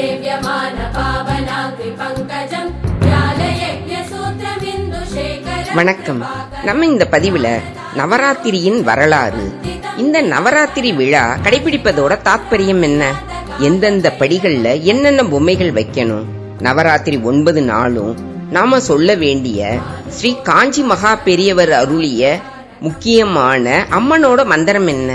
सेव्यमान पावनाग्रिपङ्कजम् ज्ञालयज्ञसूत्रमिन्दुशेखर வணக்கம் நம்ம இந்த பதிவுல நவராத்திரியின் வரலாறு இந்த நவராத்திரி விழா கடைபிடிப்பதோட தாத்பரியம் என்ன எந்தெந்த படிகள்ல என்னென்ன பொம்மைகள் வைக்கணும் நவராத்திரி ஒன்பது நாளும் நாம சொல்ல வேண்டிய ஸ்ரீ காஞ்சி மகா பெரியவர் அருளிய முக்கியமான அம்மனோட மந்திரம் என்ன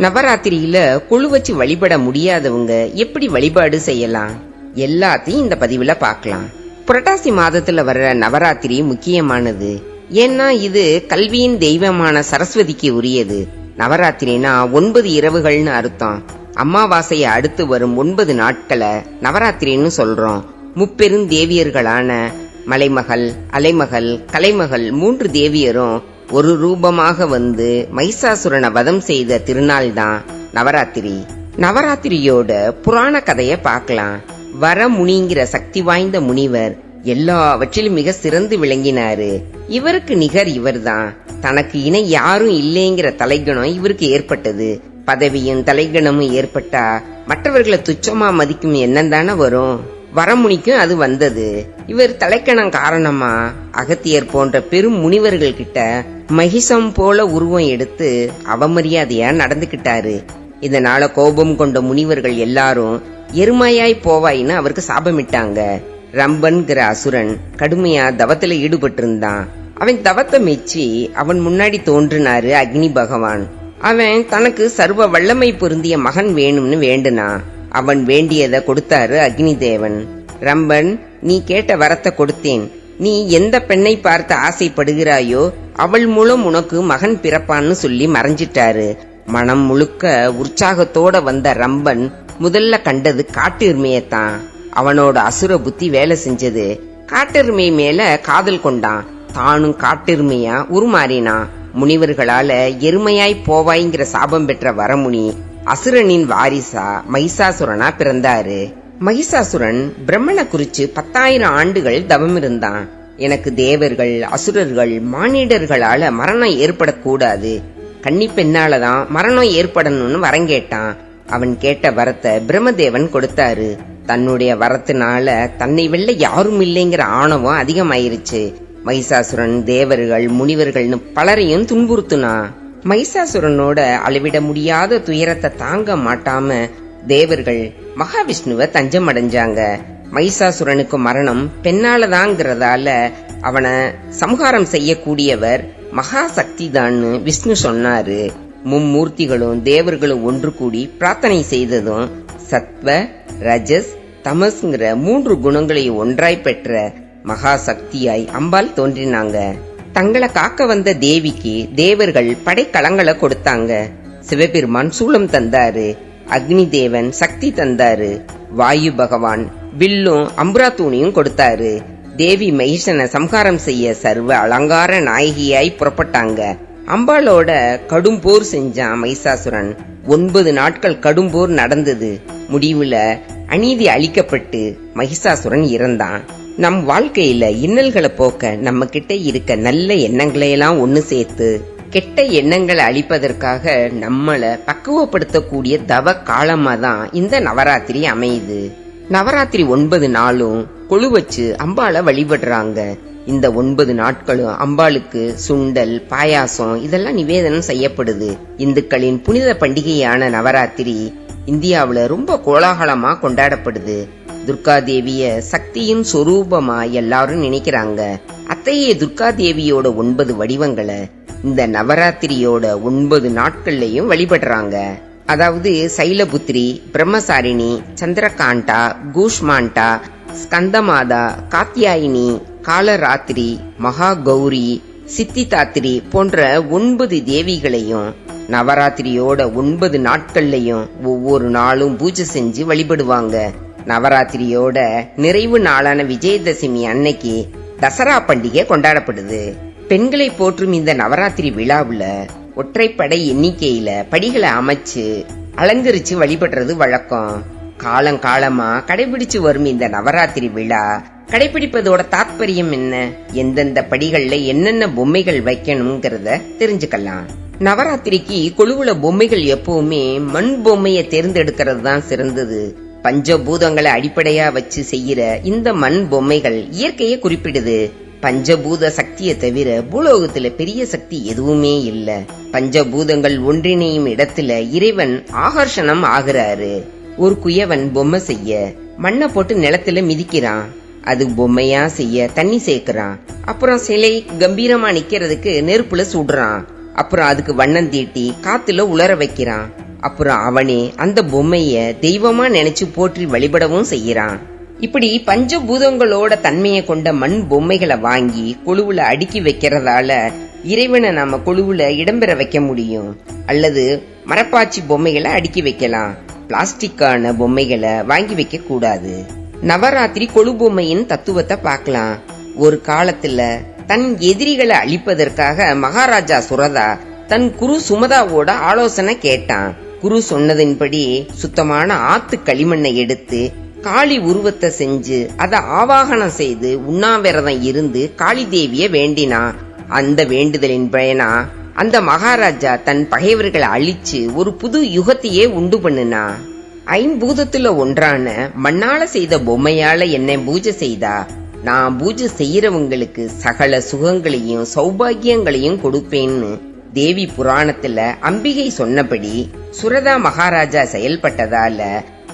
நவராத்திரியில கொழு வச்சு வழிபட முடியாதவங்க எப்படி வழிபாடு செய்யலாம்? எல்லாத்தையும் இந்த பதிவுல பார்க்கலாம். புரட்டாசி மாதத்துல வர்ற நவராத்திரி முக்கியமானது. ஏன்னா இது கல்வியின் தெய்வமான சரஸ்வதிக்கு உரியது. நவராத்திரினா ஒன்பது இரவுகள்னு அர்த்தம். அமாவாசையை அடுத்து வரும் ஒன்பது நாட்களை நவராத்திரின்னு சொல்றோம். முப்பெரும் தேவியர்களான மலைமகள் அலைமகள் கலைமகள் மூன்று தேவியரும் ஒரு ரூபமாக வந்து மைசாசுரனை வதம் செய்த திருநாள் தான் நவராத்திரி. நவராத்திரியோட புராண கதைய பார்க்கலாம். வர முனிங்கிற சக்தி வாய்ந்த முனிவர் எல்லாவற்றிலும் மிக சிறந்து விளங்கினாரு. இவருக்கு நிகர் இவர்தான். தனக்கு இணை யாரும் இல்லைங்கிற தலைகணம் இவருக்கு ஏற்பட்டது. பதவியும் தலைகணமும் ஏற்பட்டா மற்றவர்களை துச்சமா மதிக்கும் எண்ணம் தானே வரும். வரமுனிக்கும் அது வந்தது. இவர் தலைக்கணம் காரணமா அகத்தியர் போன்ற பெரும் முனிவர்கள் கிட்ட மகிஷம் போல உருவம் எடுத்து அவமரியாதையா நடந்துகிட்டாரு. இதனால கோபம் கொண்ட முனிவர்கள் எல்லாரும் எருமையாய் போவாயின்னு அவருக்கு சாபமிட்டாங்க. ரம்பன்கிற அசுரன் கடுமையா தவத்துல ஈடுபட்டு இருந்தான் அவன் தவத்தை மெச்சி அவன் முன்னாடி தோன்றினாரு அக்னி பகவான். அவன் தனக்கு சர்வ வல்லமை பொருந்திய மகன் வேணும்னு வேண்டுனான். அவன் வேண்டியதை கொடுத்தாரு அக்னி தேவன் ரம்பன் நீ கேட்ட வரத்தை கொடுத்தேன். நீ எந்த பெண்ணை பார்த்து ஆசைப்படுகிறாயோ அவள் மூலம் உனக்கு மகன் பிறப்பான்னு சொல்லி மறைஞ்சிட்டாரு. மனம் முழுக்க உற்சாகத்தோட வந்த ரம்பன் முதல்ல கண்டது காட்டெருமையத்தான். அவனோட அசுர புத்தி வேலை செஞ்சது. காட்டெருமை மேல காதல் கொண்டான். தானும் காட்டெருமையா உருமாறினான். முனிவர்களால எருமையாய் போவாய்ங்கிற சாபம் பெற்ற வரமுனி அசுரனின் வாரிசா மைசாசுரனா பிறந்தாரு. மகிஷாசுரன் பிரம்மனை குறிச்சு பத்தாயிரம் ஆண்டுகள் தவம் இருந்தான். எனக்கு தேவர்கள் அசுரர்கள் மானிடர்களால மரணம் ஏற்படக்கூடாது. கன்னி பெண்ணாலதான் மரணம் ஏற்படணும்னு வரங்கேட்டான் அவன் கேட்ட வரத்தை பிரம்மதேவன் கொடுத்தாரு. தன்னுடைய வரத்தினால தன்னை வெல்ல யாரும் இல்லைங்கிற ஆணவம் அதிகமாயிருச்சு. மகிஷாசுரன் தேவர்கள் முனிவர்கள்னு பலரையும் துன்புறுத்துனா மைசாசுரனோட அளவிட முடியாத துயரத்தை தாங்க மாட்டாம தேவர்கள் மகாவிஷ்ணுவை தஞ்சம் அடைஞ்சாங்க. மைசாசுரனுக்கு மரணம் பெண்ணாலதாங்கிறதால அவனை சம்ஹாரம் செய்யக்கூடியவர் மகா சக்தி விஷ்ணு சொன்னாரு. மும்மூர்த்திகளும் தேவர்களும் ஒன்று கூடி பிரார்த்தனை செய்ததும் சத்வ ரஜஸ் தமஸ்ங்கிற மூன்று குணங்களையும் ஒன்றாய் பெற்ற மகா சக்தியாய் அம்பாள் தோன்றினாங்க. தங்களை காக்க வந்த தேவிக்கு தேவர்கள் படைக்கலங்களை கொடுத்தாங்க. சிவபெருமான் சூளம் தந்தாரு. அக்னி தேவன் சக்தி தந்தாரு. வாயு பகவான் வில்லும் அம்புரா தூணியும் கொடுத்தாரு. தேவி மகிஷனை சம்ஹாரம் செய்ய சர்வ அலங்கார நாயகியாய் புறப்பட்டாங்க. அம்பாளோட கடும் போர் செஞ்சான் மைசாசுரன் ஒன்பது நாட்கள் கடும் போர் நடந்தது. முடிவுல அநீதி அழிக்கப்பட்டு மகிஷாசுரன் இறந்தான். நம் வாழ்க்கையில இன்னல்களை போக்க நம்ம கிட்ட இருக்க நல்ல எண்ணங்களை எல்லாம் சேர்த்து கெட்ட எண்ணங்களை அழிப்பதற்காக நம்மளை பக்குவப்படுத்தக்கூடிய தவ காலமாக தான் இந்த நவராத்திரி அமையுது. நவராத்திரி ஒன்பது நாளும் கொழு வச்சு அம்பாளை வழிபடுறாங்க. இந்த ஒன்பது நாட்களும் அம்பாளுக்கு சுண்டல் பாயாசம் இதெல்லாம் நிவேதனம் செய்யப்படுது. இந்துக்களின் புனித பண்டிகையான நவராத்திரி இந்தியாவில் ரொம்ப கோலாகலமாக கொண்டாடப்படுது. துர்காதேவிய சக்தியின் சொரூபமா எல்லாரும் நினைக்கிறாங்க. அத்தைய துர்கா தேவியோட ஒன்பது வடிவங்களை இந்த நவராத்திரியோட ஒன்பது நாட்கள்லயும் வழிபடுறாங்க. அதாவது சைலபுத்திரி பிரம்மசாரிணி சந்திரகாண்டா கூஷ்மாண்டா ஸ்கந்தமாதா காத்தியாயினி காலராத்திரி மகா கௌரி சித்திதாத்திரி போன்ற ஒன்பது தேவிகளையும் நவராத்திரியோட ஒன்பது நாட்கள்லயும் ஒவ்வொரு நாளும் பூஜை செஞ்சு வழிபடுவாங்க. நவராத்திரியோட நிறைவு நாளான விஜயதசமி அன்னைக்கு தசரா பண்டிகை கொண்டாடப்படுது. பெண்களை போற்றும் இந்த நவராத்திரி விழாவுல ஒற்றைப்படை எண்ணிக்கையில படிகளை அமைச்சு அலங்கரிச்சு வழிபடுறது வழக்கம். காலம் காலமா கடைபிடிச்சு வரும் இந்த நவராத்திரி விழா கடைபிடிப்பதோட தாத்பரியம் என்ன? எந்தெந்த படிகள்ல என்னென்ன பொம்மைகள் வைக்கணுங்கிறத தெரிஞ்சுக்கலாம். நவராத்திரிக்கு கொழுவுல பொம்மைகள் எப்பவுமே மண் பொம்மையை தேர்ந்தெடுக்கிறது தான் சிறந்தது. பஞ்சபூதங்களை அடிப்படையா வச்சு செய்யற இந்த மண் பொம்மைகள் இயற்கையை குறிப்பிடுது. பஞ்சபூத சக்தியை தவிர பூலோகத்துல பெரிய சக்தி எதுவுமே இல்ல. பஞ்சபூதங்கள் ஒன்றிணையும் இடத்துல இறைவன் ஆகர்ஷணம் ஆகிறாரு. ஒரு குயவன் பொம்மை செய்ய மண்ணை போட்டு நிலத்துல மிதிக்கிறான். அது பொம்மையா செய்ய தண்ணி சேர்க்கிறான். அப்புறம் சிலை கம்பீரமா நிக்கிறதுக்கு நெருப்புல சுடுறான். அப்புறம் அதுக்கு வண்ணம் தீட்டி காத்துல உலர வைக்கிறான். அப்புறம் அவனே அந்த பொம்மைய தெய்வமா நினைச்சு போற்றி வழிபடவும் செய்யறான் இப்படி பஞ்சபூதங்களோட தன்மையை கொண்ட மண் பொம்மைகளை வாங்கி கொழுவுல அடுக்கி வைக்கிறதால இறைவனை நாம கொழுவுல இடம்பெற வைக்க முடியும். அல்லது மரப்பாச்சி பொம்மைகளை அடுக்கி வைக்கலாம். பிளாஸ்டிக்கான பொம்மைகளை வாங்கி வைக்க கூடாது. நவராத்திரி கொழு பொம்மையின் தத்துவத்தை பார்க்கலாம். ஒரு காலத்துல தன் எதிரிகளை அழிப்பதற்காக மகாராஜா சுரதா தன் குரு சுமதாவோட ஆலோசனை கேட்டான். குரு சொன்னதின்படி சுத்தமான ஆத்து களிமண்ணை எடுத்து காளி உருவத்தை செஞ்சு அதை ஆவாகனம் செய்து உண்ணாவிரதம் இருந்து காளி தேவிய வேண்டினான். அந்த வேண்டுதலின் பயனா அந்த மகாராஜா தன் பகைவர்களை அழிச்சு ஒரு புது யுகத்தையே உண்டு பண்ணுனா ஐம்பூதத்துல ஒன்றான மண்ணால செய்த பொம்மையால என்னை பூஜை செய்தா. நான் பூஜை செய்யறவங்களுக்கு சகல சுகங்களையும் சௌபாகியங்களையும் கொடுப்பேன்னு தேவி புராணத்துல அம்பிகை சொன்னபடி சுரதா மகாராஜா செயல்பட்டதால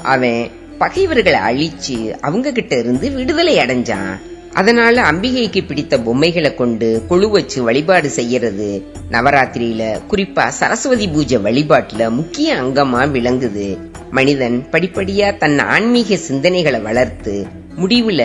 அவன் பகைவர்களை அழிச்சு அவங்க கிட்ட இருந்து விடுதலை அடைஞ்சான். அதனால அம்பிகைக்கு பிடித்த பொம்மைகளை கொண்டு கொழு வச்சு வழிபாடு செய்யறது நவராத்திரியில குறிப்பா சரஸ்வதி பூஜை வழிபாட்டுல முக்கிய அங்கமா விளங்குது. மனிதன் படிப்படியா தன் ஆன்மீக சிந்தனைகளை வளர்த்து முடிவுல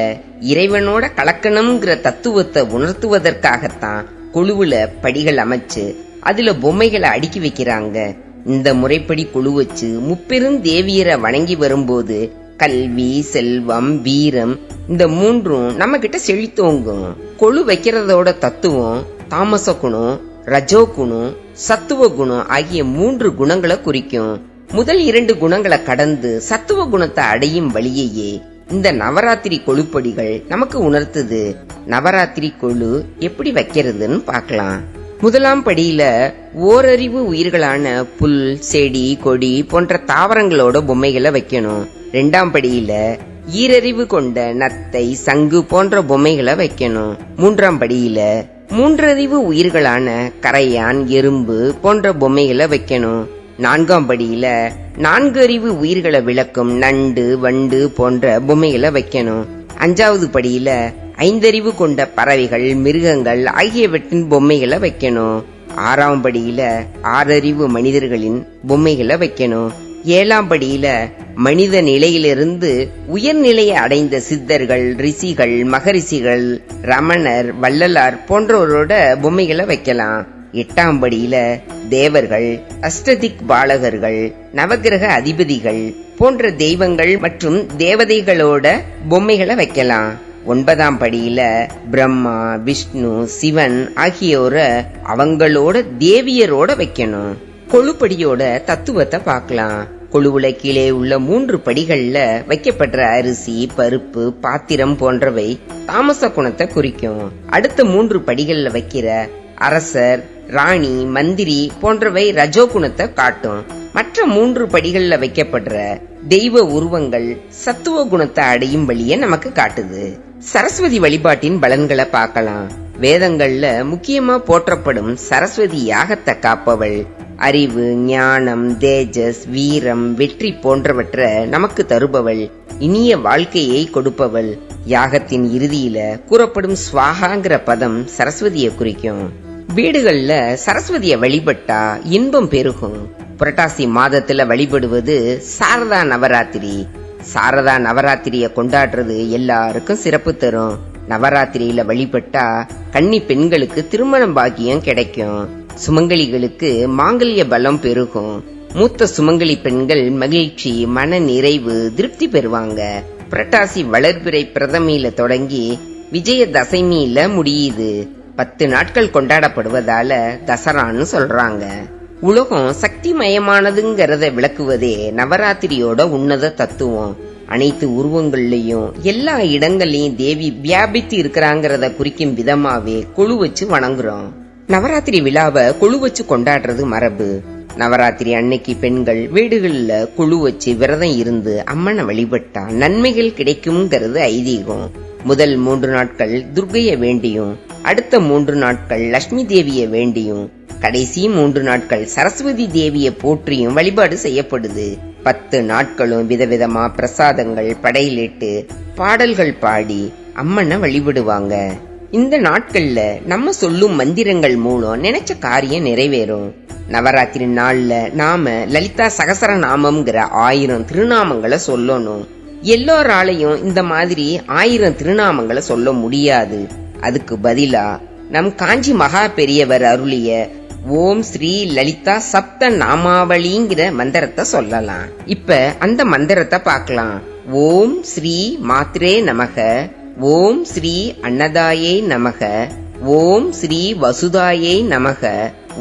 இறைவனோட கலக்கணுங்கிற தத்துவத்தை உணர்த்துவதற்காகத்தான் குழுவுல படிகள் அமைச்சு அதுல பொம்மைகளை அடுக்கி வைக்கிறாங்க. இந்த முறைப்படி குழு வச்சு முப்பெரும் தேவியரை வணங்கி வரும்போது கல்வி செல்வம் வீரம் இந்த மூன்றும் நம்ம கிட்ட செழித்தோங்கும். கொழு வைக்கிறதோட தத்துவம் தாமச குணம் ரஜோ குணம் சத்துவ குணம் ஆகிய மூன்று குணங்களை குறிக்கும். முதல் இரண்டு குணங்களை கடந்து சத்துவ குணத்தை அடையும் வழியையே இந்த நவராத்திரி கொழுப்படிகள் நமக்கு உணர்த்துது. நவராத்திரி கொழு எப்படி வைக்கிறதுன்னு பார்க்கலாம். முதலாம் படியில ஓரறிவு உயிர்களான புல் செடி கொடி போன்ற தாவரங்களோட பொம்மைகளை வைக்கணும். ரெண்டாம் படியில ஈரறிவு கொண்ட நத்தை சங்கு போன்ற பொம்மைகளை வைக்கணும். மூன்றாம் படியில மூன்றறிவு உயிர்களான கரையான் எறும்பு போன்ற பொம்மைகளை வைக்கணும். நான்காம் படியில நான்கு அறிவு உயிர்களை விளக்கும் நண்டு வண்டு போன்ற பொம்மைகளை வைக்கணும். அஞ்சாவது படியில ஐந்தறிவு கொண்ட பறவைகள் மிருகங்கள் ஆகியவற்றின் பொம்மைகளை வைக்கணும். ஆறாம் படியில ஆறறிவு மனிதர்களின் பொம்மைகளை வைக்கணும். ஏழாம் படியில மனித நிலையிலிருந்து உயர்நிலையை அடைந்த சித்தர்கள் ரிஷிகள் மகரிஷிகள் ரமணர் வள்ளலார் போன்றவரோட பொம்மைகளை வைக்கலாம். எட்டாம் படியில தேவர்கள் அஷ்டதிக் பாலகர்கள் நவகிரக அதிபதிகள் போன்ற தெய்வங்கள் மற்றும் தேவதைகளோட பொம்மைகளை வைக்கலாம். ஒன்பதாம் படியில பிரம்மா விஷ்ணு சிவன் ஆகியோர அவங்களோட தேவியரோட வைக்கணும். கொழுப்படியோட தத்துவத்தை பார்க்கலாம். கொழுவுல கீழே உள்ள மூன்று படிகள்ல வைக்கப்படுற அரிசி பருப்பு பாத்திரம் போன்றவை தாமச குணத்தை குறிக்கும். அடுத்த மூன்று படிகள்ல வைக்கிற அரசர் ராணி மந்திரி போன்றவை ரஜோ குணத்தை காட்டும். மற்ற மூன்று படிகளில் வைக்கப்படுற தெய்வ உருவங்கள் சத்துவ குணத்தை அடையும் வழியை நமக்கு காட்டுது. சரஸ்வதி வழிபாட்டின் பலன்களை பார்க்கலாம். வேதங்கள்ல முக்கியமா போற்றப்படும் சரஸ்வதி யாகத்தை காப்பவள். அறிவு ஞானம் தேஜஸ் வீரம் வெற்றி போன்றவற்றை நமக்கு தருபவள். இனிய வாழ்க்கையை கொடுப்பவள். யாகத்தின் இறுதியில கூறப்படும் ஸ்வாகாங்கிற பதம் சரஸ்வதியை குறிக்கும். வீடுகளில் சரஸ்வதியை வழிபட்டா இன்பம் பெருகும். புரட்டாசி மாதத்துல வழிபடுவது சாரதா நவராத்திரி. சாரதா நவராத்திரிய கொண்டாடுறது எல்லாருக்கும் சிறப்பு தரும். நவராத்திரியில வழிபட்டா கன்னி பெண்களுக்கு திருமணம் பாக்கியம் கிடைக்கும். சுமங்கலிகளுக்கு மாங்கல்ய பலம் பெருகும். மூத்த சுமங்கலி பெண்கள் மகிழ்ச்சி மன நிறைவு திருப்தி பெறுவாங்க. புரட்டாசி வளர்பிறை பிரதமியில தொடங்கி விஜய தசமியில முடியுது. பத்து நாட்கள் கொண்டாடப்படுவதால தசரான்னு சொல்றாங்க. உலகம் சக்தி மயமானதுங்கிறத விளக்குவதே நவராத்திரியோட உன்னத தத்துவம். அனைத்து உருவங்கள்லயும் எல்லா இடங்கள்லயும் தேவி வியாபித்து இருக்கிறாங்கிறத குறிக்கும் விதமாவே கொழு வச்சு வணங்குறோம். நவராத்திரி விழாவை கொழு வச்சு கொண்டாடுறது மரபு. நவராத்திரி அன்னைக்கு பெண்கள் வீடுகளில் குழு வச்சு விரதம் இருந்து அம்மனை வழிபட்டா நன்மைகள் கிடைக்கும்ங்கிறது ஐதீகம். முதல் மூன்று நாட்கள் துர்கையை வேண்டியும் அடுத்த மூன்று நாட்கள் லட்சுமி தேவியை வேண்டியும் கடைசி மூன்று நாட்கள் சரஸ்வதி தேவியை போற்றியும் வழிபாடு செய்யப்படுது. பத்து நாட்களும் விதவிதமா பிரசாதங்கள் படையிலிட்டு பாடல்கள் பாடி அம்மனை வழிபடுவாங்க. இந்த நாட்கள்ல நம்ம சொல்லும் மந்திரங்கள் மூலம் நினைச்ச காரியம் நிறைவேறும். நவராத்திரி நாள்ல நாம லலிதா சகசர நாமம்ங்கிற ஆயிரம் திருநாமங்களை சொல்லணும். எல்லோராலையும் இந்த மாதிரி ஆயிரம் திருநாமங்களை சொல்ல முடியாது. அதுக்கு பதிலா நம் காஞ்சி மகா பெரியவர் அருளிய ஓம் ஸ்ரீ லலிதா சப்த நாமாவளிங்கிற மந்திரத்தை சொல்லலாம். இப்ப அந்த மந்திரத்தை பார்க்கலாம். ஓம் ஸ்ரீ மாத்ரே நமக ஓம் ஸ்ரீ அன்னதாயே நமக ஓம் ஸ்ரீ வசுதாயே நமக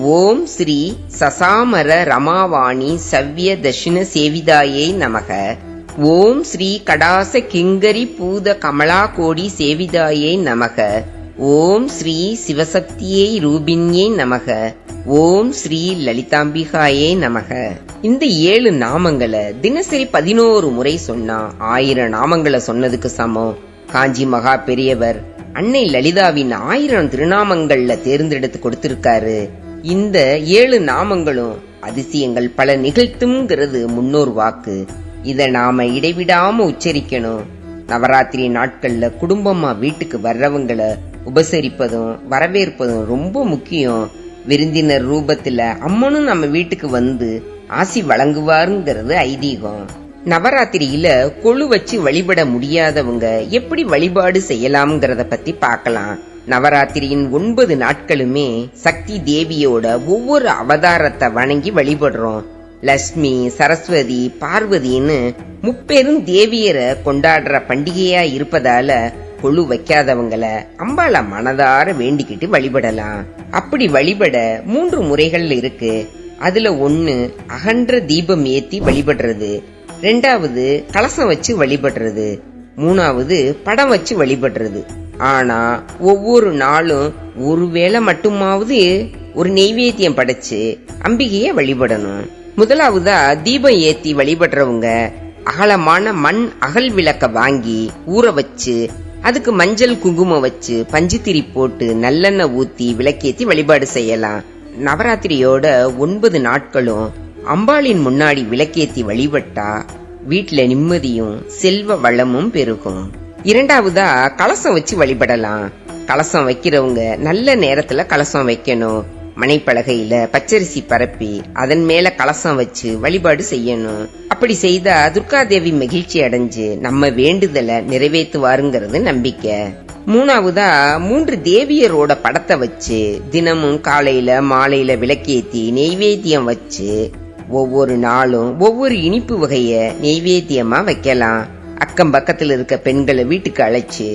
ஓம் ஸ்ரீ சசாமர ரமாவாணி சவ்ய தட்சிண சேவிதாயே நமக. ஓம் ஸ்ரீ கடாச கிங்கரி பூத கமலா கோடி சேவிதாயை நமக. ஓம் ஸ்ரீ சிவசக்தியை ரூபின்யே நமக. ஓம் ஸ்ரீ லலிதாம்பிகாயே நமக. இந்த ஏழு நாமங்களை தினசரி பதினோரு முறை சொன்னா ஆயிரம் நாமங்களை சொன்னதுக்கு சமம். காஞ்சி மகா பெரியவர் அன்னை லலிதாவின் ஆயிரம் திருநாமங்கள்ல தேர்ந்தெடுத்து கொடுத்திருக்காரு. இந்த ஏழு நாமங்களும் அதிசயங்கள் பல நிகழ்த்தும்ங்கிறது முன்னோர் வாக்கு. இதை நாம இடைவிடாம உச்சரிக்கணும். நவராத்திரி நாட்கள்ல குடும்பமா வீட்டுக்கு வர்றவங்கள உபசரிப்பதும் வரவேற்பதும் ரொம்ப முக்கியம். விருந்தினர் ரூபத்துல அம்மனும் நம்ம வீட்டுக்கு வந்து ஆசி வழங்குவாருங்கிறது ஐதீகம். நவராத்திரியில கொழு வச்சு வழிபட முடியாதவங்க எப்படி வழிபாடு செய்யலாம்ங்கிறத பத்தி பார்க்கலாம். நவராத்திரியின் ஒன்பது நாட்களுமே சக்தி தேவியோட ஒவ்வொரு அவதாரத்தை வணங்கி வழிபடுறோம். லட்சுமி சரஸ்வதி பார்வதின்னு முப்பெரும் தேவியரை கொண்டாடுற பண்டிகையா இருப்பதால கொழு வைக்காதவங்கள அம்பாள மனதார வேண்டிக்கிட்டு வழிபடலாம். அப்படி வழிபட மூன்று முறைகள் இருக்கு. அதுல ஒன்னு அகன்ற தீபம் ஏத்தி வழிபடுறது. ரெண்டாவது கலசம் வச்சு வழிபடுறது. மூணாவது படம் வச்சு வழிபடுறது. ஆனா ஒவ்வொரு நாளும் ஒருவேளை மட்டுமாவது ஒரு நெய்வேத்தியம் படைச்சு அம்பிகைய வழிபடணும். முதலாவதா தீபம் ஏத்தி வழிபடுறவங்க அகலமான மண் அகல் விளக்க வாங்கி ஊற வச்சு அதுக்கு மஞ்சள் குங்குமம் வச்சு பஞ்சுத்திரி போட்டு நல்லெண்ணெய் ஊத்தி விளக்கேத்தி வழிபாடு செய்யலாம். நவராத்திரியோட ஒன்பது நாட்களும் அம்பாளின் முன்னாடி விளக்கேத்தி வழிபட்டா வீட்டுல நிம்மதியும் செல்வ வளமும் பெருகும். இரண்டாவதா கலசம் வச்சு வழிபடலாம். கலசம் வைக்கிறவங்க நல்ல நேரத்துல கலசம் வைக்கணும். மனைப்பலகையில பச்சரிசி பரப்பி அதன் மேல கலசம் வச்சு வழிபாடு செய்யணும். அப்படி செய்தா துர்காதேவி மகிழ்ச்சி அடைஞ்சு நம்ம வேண்டுதலை நிறைவேற்றுவாருங்கிறது நம்பிக்கை. மூணாவதா மூன்று தேவியரோட படத்தை வச்சு தினமும் காலையில மாலையில விளக்கேத்தி நெய்வேத்தியம் வச்சு ஒவ்வொரு நாளும் ஒவ்வொரு இனிப்பு வகைய நெய்வேத்தியமா வைக்கலாம். அக்கம் பக்கத்துல இருக்க பெண்களை வீட்டுக்கு அழைச்சு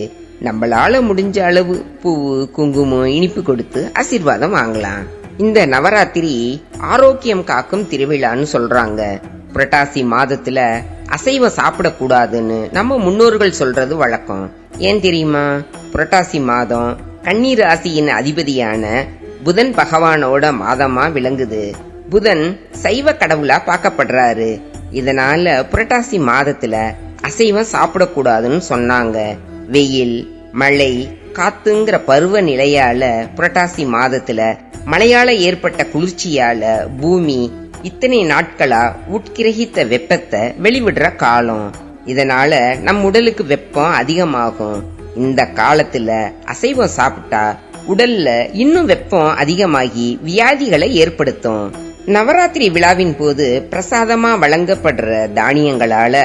நம்மளால முடிஞ்ச அளவு பூவு குங்குமம் இனிப்பு கொடுத்து ஆசீர்வாதம் வாங்கலாம். இந்த நவராத்திரி ஆரோக்கியம் காக்கும் திருவிழான்னு சொல்றாங்க. புரட்டாசி மாதத்துல அசைவம் சாப்பிடக்கூடாதுன்னு நம்ம முன்னோர்கள் சொல்றது வழக்கம். ஏன் தெரியுமா? புரட்டாசி மாதம் கன்னி ராசியின் அதிபதியான புதன் பகவானோட மாதமா விளங்குது. புதன் சைவ கடவுளா பார்க்கப்படுறாரு. இதனால புரட்டாசி மாதத்துல அசைவம் சாப்பிடக்கூடாதுன்னு சொன்னாங்க. வெயில் மழை காத்துங்கிற பருவ நிலையால புரட்டாசி மாதத்துல மழையால ஏற்பட்ட குளிர்ச்சியால பூமி இத்தனை நாட்களா உட்கிரகித்த வெப்பத்தை வெளிவிடுற காலம். இதனால நம் உடலுக்கு வெப்பம் அதிகமாகும். இந்த காலத்துல அசைவம் சாப்பிட்டா உடல்ல இன்னும் வெப்பம் அதிகமாகி வியாதிகளை ஏற்படுத்தும். நவராத்திரி விழாவின் போது பிரசாதமா வழங்கப்படுற தானியங்களால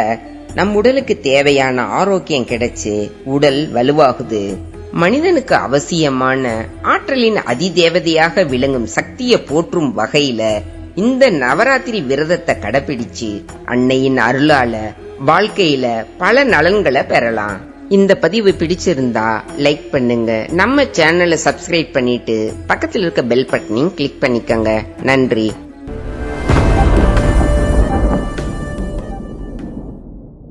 நம் உடலுக்கு தேவையான ஆரோக்கியம் கிடைச்சு உடல் வலுவாகுது. மனிதனுக்கு அவசியமான ஆற்றலின் அதிதேவதையாக விளங்கும் சக்தியை போற்றும் வகையில இந்த நவராத்திரி விரதத்தை கடைபிடிச்சு அன்னையின் அருளால வாழ்க்கையில பல நலன்களை பெறலாம். இந்த பதிவு பிடிச்சிருந்தா லைக் பண்ணுங்க. நம்ம சேனலை சப்ஸ்கிரைப் பண்ணிட்டு பக்கத்தில் இருக்க பெல் பட்டனையும் கிளிக் பண்ணிக்கங்க. நன்றி.